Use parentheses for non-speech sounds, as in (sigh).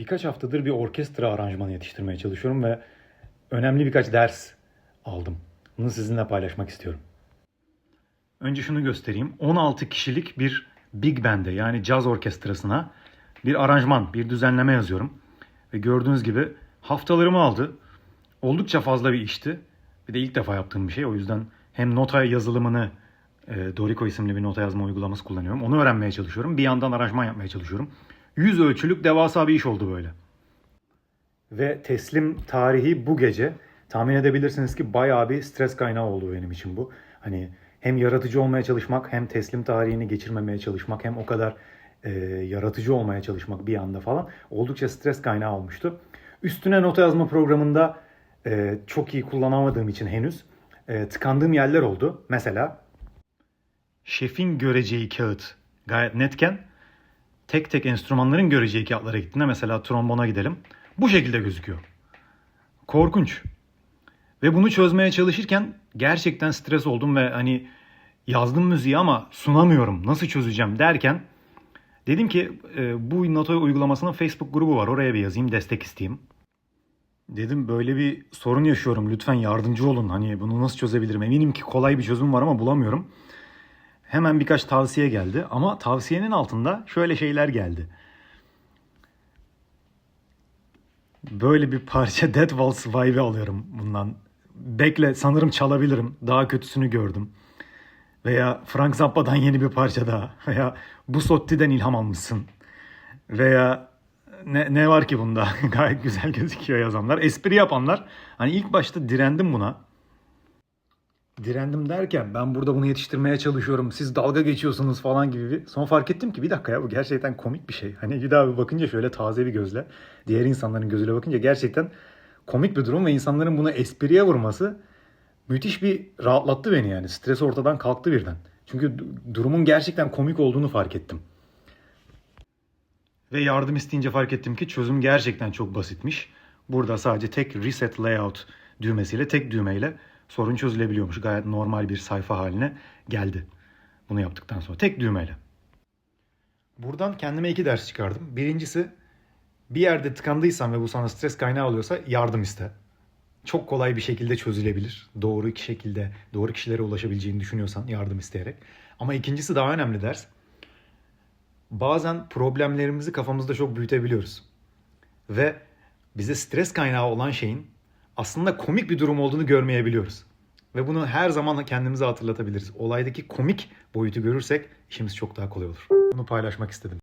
Birkaç haftadır bir orkestra aranjmanı yetiştirmeye çalışıyorum ve önemli birkaç ders aldım. Bunu sizinle paylaşmak istiyorum. Önce şunu göstereyim. 16 kişilik bir big band'e yani caz orkestrasına bir aranjman, bir düzenleme yazıyorum. Ve gördüğünüz gibi haftalarımı aldı. Oldukça fazla bir işti. Bir de ilk defa yaptığım bir şey. O yüzden hem nota yazılımını e, Dorico isimli bir nota yazma uygulaması kullanıyorum. Onu öğrenmeye çalışıyorum. Bir yandan aranjman yapmaya çalışıyorum. 100 ölçülük devasa bir iş oldu böyle. Ve teslim tarihi bu gece. Tahmin edebilirsiniz ki bayağı bir stres kaynağı oldu benim için bu. Hani hem yaratıcı olmaya çalışmak hem teslim tarihini geçirmemeye çalışmak hem o kadar e, yaratıcı olmaya çalışmak bir anda falan oldukça stres kaynağı olmuştu. Üstüne nota yazma programında e, çok iyi kullanamadığım için henüz e, tıkandığım yerler oldu. Mesela şefin göreceği kağıt gayet netken tek tek enstrümanların göreceği kağıtlara gittiğinde mesela trombona gidelim. Bu şekilde gözüküyor. Korkunç. Ve bunu çözmeye çalışırken gerçekten stres oldum ve hani yazdım müziği ama sunamıyorum. Nasıl çözeceğim derken dedim ki e, bu nota uygulamasının Facebook grubu var. Oraya bir yazayım, destek isteyeyim. Dedim böyle bir sorun yaşıyorum. Lütfen yardımcı olun. Hani bunu nasıl çözebilirim? Eminim ki kolay bir çözüm var ama bulamıyorum. Hemen birkaç tavsiye geldi ama tavsiyenin altında şöyle şeyler geldi. Böyle bir parça (laughs) Dead Waltz vibe alıyorum bundan. Bekle sanırım çalabilirim. Daha kötüsünü gördüm. Veya Frank Zappa'dan yeni bir parça daha. (laughs) Veya Busotti'den ilham almışsın. Veya ne, ne var ki bunda? (laughs) Gayet güzel gözüküyor yazanlar. Espri yapanlar. Hani ilk başta direndim buna. Direndim derken ben burada bunu yetiştirmeye çalışıyorum. Siz dalga geçiyorsunuz falan gibi bir. Sonra fark ettim ki bir dakika ya bu gerçekten komik bir şey. Hani bir daha bir bakınca şöyle taze bir gözle. Diğer insanların gözüyle bakınca gerçekten komik bir durum ve insanların bunu espriye vurması müthiş bir rahatlattı beni yani. Stres ortadan kalktı birden. Çünkü du- durumun gerçekten komik olduğunu fark ettim. Ve yardım isteyince fark ettim ki çözüm gerçekten çok basitmiş. Burada sadece tek reset layout düğmesiyle, tek düğmeyle sorun çözülebiliyormuş. Gayet normal bir sayfa haline geldi. Bunu yaptıktan sonra tek düğmeyle. Buradan kendime iki ders çıkardım. Birincisi bir yerde tıkandıysan ve bu sana stres kaynağı oluyorsa yardım iste. Çok kolay bir şekilde çözülebilir. Doğru şekilde, doğru kişilere ulaşabileceğini düşünüyorsan yardım isteyerek. Ama ikincisi daha önemli ders bazen problemlerimizi kafamızda çok büyütebiliyoruz. Ve bize stres kaynağı olan şeyin aslında komik bir durum olduğunu görmeyebiliyoruz. Ve bunu her zaman kendimize hatırlatabiliriz. Olaydaki komik boyutu görürsek işimiz çok daha kolay olur. Bunu paylaşmak istedim.